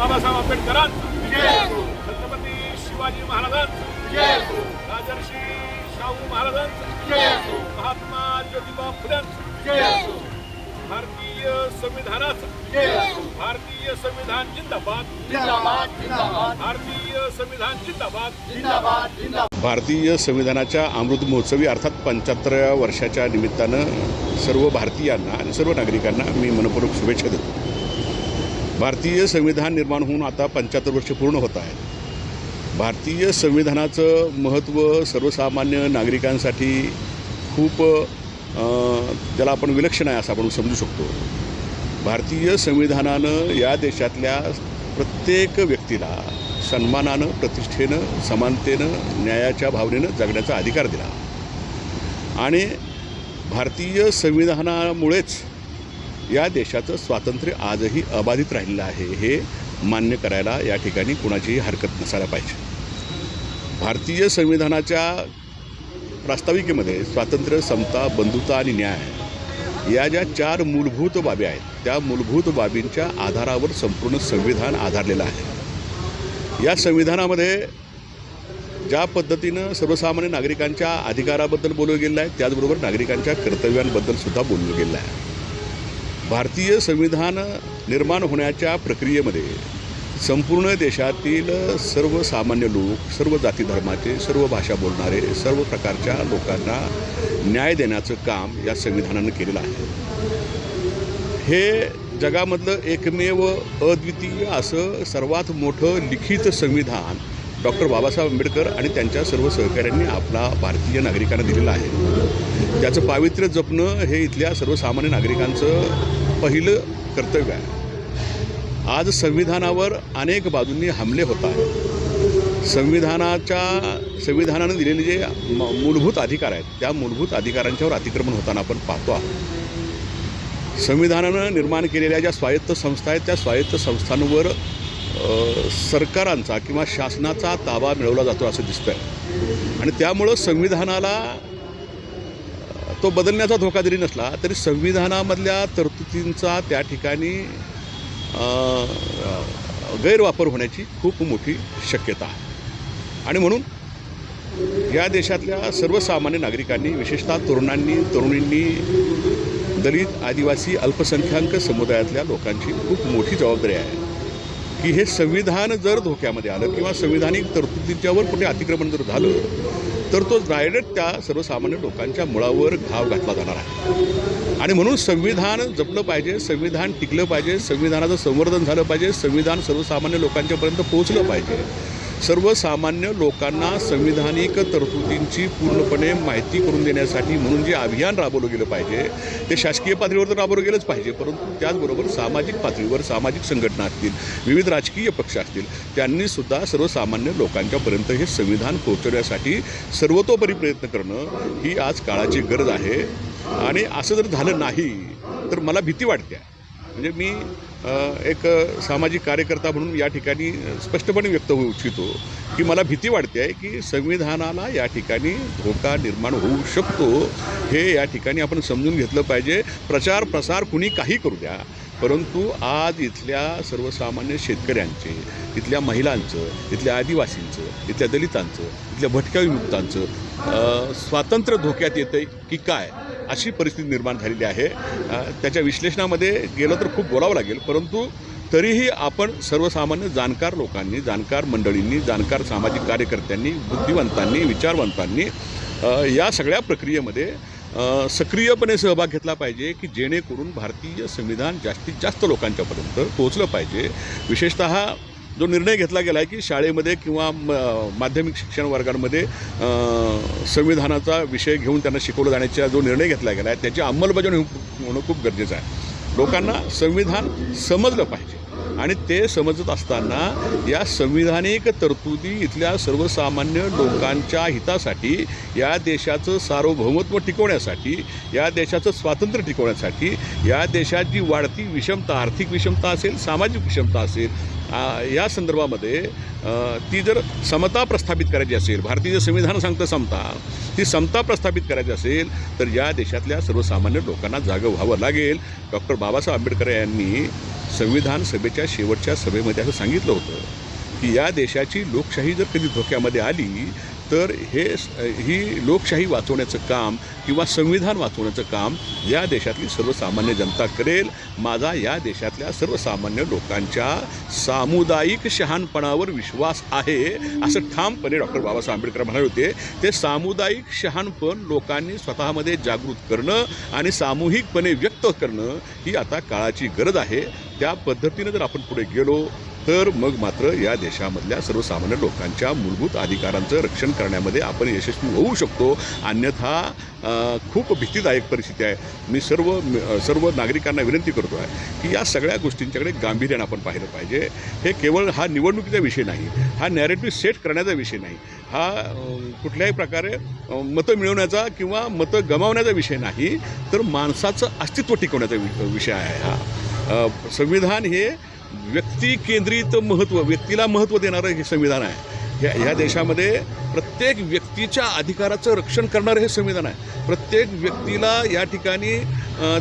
बाबासाहेब आंबेडकरांचा. छत्रपती शिवाजी महाराजांचा. राजर्षी शाहू महाराजांचा. महात्मा ज्योतिबा फुल्यांचा. भारतीय संविधानाचा. भारतीय संविधान जिंदाबाद. भारतीय संविधान जिंदाबाद. भारतीय संविधानाच्या अमृत महोत्सवी अर्थात पंच्याहत्तराव्या वर्षाच्या निमित्तानं सर्व भारतीयांना आणि सर्व नागरिकांना मी मनपूर्वक शुभेच्छा देतो. भारतीय संविधान निर्माण होऊन आता पंच्याहत्तर वर्ष पूर्ण होत आहेत. भारतीय संविधानाचं महत्त्व सर्वसामान्य नागरिकांसाठी खूप त्याला आपण विलक्षण आहे असं आपण समजू शकतो. भारतीय संविधानानं या देशातल्या प्रत्येक व्यक्तीला सन्मानानं प्रतिष्ठेनं समानतेनं न्यायाच्या भावनेनं जगण्याचा अधिकार दिला. आणि भारतीय संविधानामुळेच या देशाचं स्वातंत्र्य आजही अबाधित राहिलेलं आहे हे मान्य करायला या ठिकाणी कुणाचीही हरकत नसायला पाहिजे. भारतीय संविधानाच्या प्रास्ताविकेमध्ये स्वातंत्र्य समता बंधुता आणि न्याय या ज्या चार मूलभूत बाबी आहेत त्या मूलभूत बाबींच्या आधारावर संपूर्ण संविधान आधारलेलं आहे. या संविधानामध्ये ज्या पद्धतीनं सर्वसामान्य नागरिकांच्या अधिकाराबद्दल बोललं गेलं आहे त्याचबरोबर नागरिकांच्या कर्तव्यांबद्दल सुद्धा बोललं गेलं आहे. भारतीय संविधान निर्माण होण्याच्या प्रक्रियेमध्ये संपूर्ण देशातील सर्वसामान्य लोक सर्व जाती धर्माचे सर्व भाषा बोलणारे सर्व प्रकारच्या लोकांना न्याय देण्याचं काम या संविधानानं केलेलं आहे. हे जगामधलं एकमेव अद्वितीय असं सर्वात मोठं लिखित संविधान डॉक्टर बाबासाहेब आंबेडकर आणि त्यांच्या सर्व सहकाऱ्यांनी आपला भारतीय नागरिकांना दिलेलं आहे. त्याचं पावित्र्य जपणं हे इथल्या सर्वसामान्य नागरिकांचं पहिलं कर्तव्य आहे. आज संविधानावर अनेक बाजूंनी हमले होत आहेत. संविधानाच्या संविधानानं दिलेले जे म- मूलभूत अधिकार आहेत त्या मूलभूत अधिकारांच्यावर अतिक्रमण होताना आपण पाहतो आहोत. संविधानानं निर्माण केलेल्या ज्या स्वायत्त संस्था आहेत त्या स्वायत्त संस्थांवर सरकारांचा किंवा शासनाचा ताबा मिळवला जातो असं दिसतं आहे आणि त्यामुळं संविधानाला तो बदलण्याचा धोका जरी नसला तरी संविधानामधल्या तरतुदींचा त्या ठिकाणी गैरवापर होण्याची खूप मोठी शक्यता आहे. आणि म्हणून या देशातल्या सर्वसामान्य नागरिकांनी विशेषतः तरुणांनी तरुणींनी दलित आदिवासी अल्पसंख्याक समुदायातल्या लोकांची खूप मोठी जबाबदारी आहे की हे संविधान जर धोक्यामध्ये आलं किंवा संविधानिक तरतुदींच्यावर कुठे अतिक्रमण जर झालं तर तो डायरेक्ट त्या सर्वसामान्य लोकांच्या मुळावर घाव घातला जाणार आहे. आणि म्हणून संविधान जपलं पाहिजे संविधान टिकलं पाहिजे संविधानाचं संवर्धन झालं पाहिजे संविधान सर्वसामान्य लोकांच्यापर्यंत पोहोचलं पाहिजे. सर्वसामान्य लोकांना संविधानिक तरतुदींची पूर्णपणे माहिती करून देण्यासाठी म्हणून जे अभियान राबवलं गेलं पाहिजे ते शासकीय पातळीवर तर राबवलं गेलंच पाहिजे परंतु त्याचबरोबर सामाजिक पातळीवर सामाजिक संघटना असतील विविध राजकीय पक्ष असतील त्यांनीसुद्धा सर्वसामान्य लोकांच्यापर्यंत हे संविधान पोहोचवण्यासाठी सर्वतोपरी प्रयत्न करणं ही आज काळाची गरज आहे आणि असं जर झालं नाही तर मला भीती वाटते आहे. म्हणजे मी एक सामाजिक कार्यकर्ता म्हणून या ठिकाणी स्पष्टपणे व्यक्त होऊ इच्छितो की मला भीती वाटते आहे की संविधानाला या ठिकाणी धोका निर्माण होऊ शकतो हे या ठिकाणी आपण समजून घेतलं पाहिजे. प्रचार प्रसार कुणी काही करू द्या. परंतु आज इथल्या सर्वसामान्य शेतकऱ्यांचे इथल्या महिलांचं इथल्या आदिवासींचं इथल्या दलितांचं इथल्या भटक्या विमुक्तांचं स्वातंत्र्य धोक्यात येतं आहे की काय? अशी परिस्थिती निर्माण झालेली आहे. त्याच्या विश्लेषणामध्ये गेलं तर खूप बोलावं लागेल परंतु तरीही आपण सर्वसामान्य जाणकार लोकांनी जाणकार मंडळींनी जाणकार सामाजिक कार्यकर्त्यांनी बुद्धिवंतांनी विचारवंतांनी या सगळ्या प्रक्रियेमध्ये सक्रियपणे सहभाग घेतला पाहिजे की जेणेकरून भारतीय संविधान जास्तीत जास्त लोकांच्यापर्यंत पोहोचलं पाहिजे. विशेषतः जो निर्णय घेतला गेला आहे की शाळेमध्ये किंवा म माध्यमिक शिक्षण वर्गांमध्ये संविधानाचा विषय घेऊन त्यांना शिकवलं जाण्याचा जो निर्णय घेतला गेला आहे त्याची अंमलबजावणी होणं खूप गरजेचं आहे. लोकांना संविधान समजलं पाहिजे आणि ते समजत असताना या संविधानिक तरतुदी इथल्या सर्वसामान्य लोकांच्या हितासाठी या देशाचं सार्वभौमत्व टिकवण्यासाठी या देशाचं स्वातंत्र्य टिकवण्यासाठी या देशात जी वाढती विषमता आर्थिक विषमता असेल सामाजिक विषमता असेल या संदर्भामध्ये ती जर समता प्रस्थापित करायची असेल भारतीय संविधान सांगतं समता ती समता प्रस्थापित करायची असेल तर या देशातल्या सर्वसामान्य लोकांना जागं व्हावं लागेल. डॉक्टर बाबासाहेब आंबेडकर यांनी संविधान सभेच्या शेवटच्या सभेमध्ये असं सांगितलं होतं की या देशाची लोकशाही जर कधी धोक्यामध्ये आली तर हे ही लोकशाही वाचवण्याचं काम किंवा संविधान वाचवण्याचं काम या देशातली सर्वसामान्य जनता करेल. माझा या देशातल्या सर्वसामान्य लोकांच्या सामुदायिक शहाणपणावर विश्वास आहे असं ठामपणे डॉक्टर बाबासाहेब आंबेडकर म्हणाले होते. ते सामुदायिक शहाणपण लोकांनी स्वतःमध्ये जागृत करणं आणि सामूहिकपणे व्यक्त करणं ही आता काळाची गरज आहे. त्या पद्धतीनं जर आपण पुढे गेलो तर मग मात्र या देशामधल्या सर्वसामान्य लोकांच्या मूलभूत अधिकारांचं रक्षण करण्यामध्ये आपण यशस्वी होऊ शकतो. अन्यथा खूप भीतीदायक परिस्थिती आहे. मी सर्व सर्व नागरिकांना विनंती करतो आहे की या सगळ्या गोष्टींच्याकडे गांभीर्यानं आपण पाहिलं पाहिजे. हे केवळ हा निवडणुकीचा विषय नाही. हा नॅरेटिव्ह सेट करण्याचा विषय नाही. हा कुठल्याही प्रकारे मतं मिळवण्याचा किंवा मतं गमावण्याचा विषय नाही तर माणसाचं अस्तित्व टिकवण्याचा वि- विषय आहे हा. संविधान हे व्यक्ती केंद्रित महत्त्व व्यक्तीला महत्त्व देणारं हे संविधान आहे. ह्या ह्या देशामध्ये प्रत्येक व्यक्तीच्या अधिकाराचं रक्षण करणारं हे संविधान आहे. प्रत्येक व्यक्तीला या ठिकाणी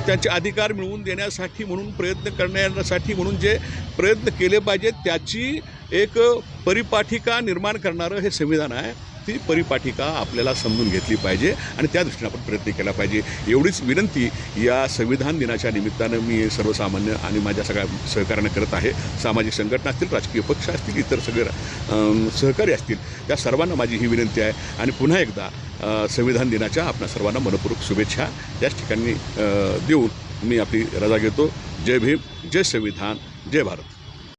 त्याचे अधिकार मिळवून देण्यासाठी म्हणून प्रयत्न करण्यासाठी म्हणून जे प्रयत्न केले पाहिजेत त्याची एक परिपाठिका निर्माण करणारं हे संविधान आहे. ती परिपाठिका आपल्याला समजून घेतली पाहिजे आणि त्या दृष्टीने आपण प्रयत्न केला पाहिजे. एवढीच विनंती या संविधान दिनाच्या निमित्तानं मी सर्वसामान्य आणि माझ्या सगळ्या सहकार्यानं करत आहे. सामाजिक संघटना असतील राजकीय पक्ष असतील इतर सगळे सहकारी असतील त्या सर्वांना माझी ही विनंती आहे. आणि पुन्हा एकदा संविधान दिनाच्या आपल्या सर्वांना मनपूर्वक शुभेच्छा त्याच ठिकाणी देऊन मी आपली रजा घेतो. जय भीम जय संविधान जय भारत.